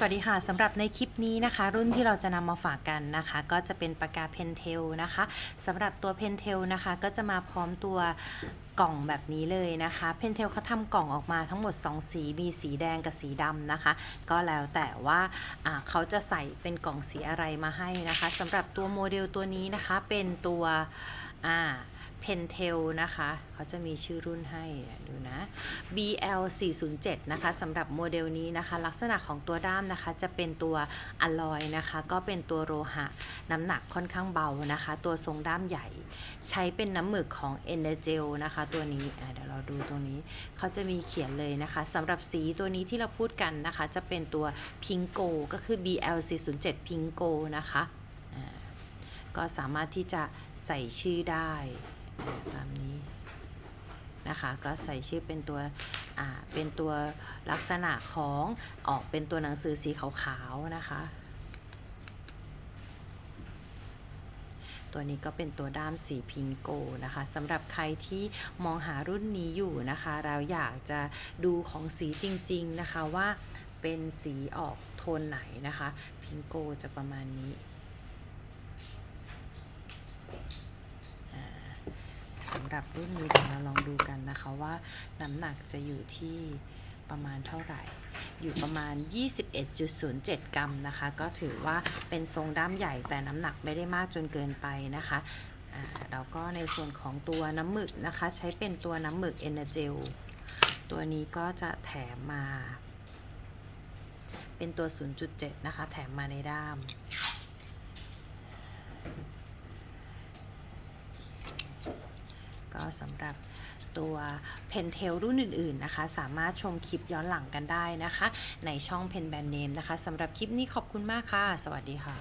สวัสดีค่ะสำหรับในคลิปนี้นะคะ รุ่นที่เราจะนำมาฝากกันนะคะ ก็จะเป็นปากกาเพนเทลนะคะสำหรับตัวเพนเทลนะคะ ก็จะมาพร้อมตัวกล่องแบบนี้เลยนะคะเพนเทลเขาทำกล่องออกมาทั้งหมด 2 สีมีสีแดงกับสีดำนะคะ ก็แล้วแต่ว่าเขาจะใส่เป็นกล่องสีอะไรมาให้นะคะสำหรับตัวโมเดลตัวนี้นะคะเป็นตัวอ่า เพนเทลนะคะ เขาจะมีชื่อรุ่นให้ดูนะ BL 407นะคะสำหรับโมเดลนี้นะคะ ลักษณะของตัวด้ามนะคะจะเป็นตัวอลลอยนะคะ ก็เป็นตัวโลหะ น้ำหนักค่อนข้างเบานะคะ ตัวทรงด้ามใหญ่ ใช้เป็นน้ำหมึกของ e n e r g e l นะคะตัวนี้เดี๋ยวเราดูตรงนี้เขาจะมีเขียนเลยนะคะสำหรับสีตัวนี้ที่เราพูดกันนะคะ จะเป็นตัวพิงโกก็คือ BL 407พิงโกนะคะก็สามารถที่จะใส่ชื่อได้ ตามนี้นะคะก็ใส่ชื่อเป็นตัวอ่าเป็นตัวลักษณะของออกเป็นตัวหนังสือสีขาวๆนะคะ ตัวนี้ก็เป็นตัวด้ามสีพิงโกนะคะสำหรับใครที่มองหารุ่นนี้อยู่นะคะ เราอยากจะดูของสีจริงๆนะคะว่าเป็นสีออกโทนไหนนะคะ พิงโกจะประมาณนี้ สำหรับรุ่นนี้เดี๋ยวเราลองดูกันนะคะว่าน้ำหนักจะอยู่ที่ประมาณเท่าไหร่ อยู่ประมาณ 21.07 กรัมนะคะ ก็ถือว่าเป็นทรงด้ามใหญ่แต่น้ำหนักไม่ได้มากจนเกินไปนะคะแล้วก็ในส่วนของตัวน้ำหมึกนะคะ ใช้เป็นตัวน้ำหมึก e n e r g e l ตัวนี้ก็จะแถมมา เป็นตัว 0.7 นะคะ แถมมาในด้าม สำหรับตัวเพนเทลรุ่นอื่นๆนะคะ สามารถชมคลิปย้อนหลังกันได้นะคะ ในช่องเพนแบนเนมนะคะสำหรับคลิปนี้ขอบคุณมากค่ะ สวัสดีค่ะ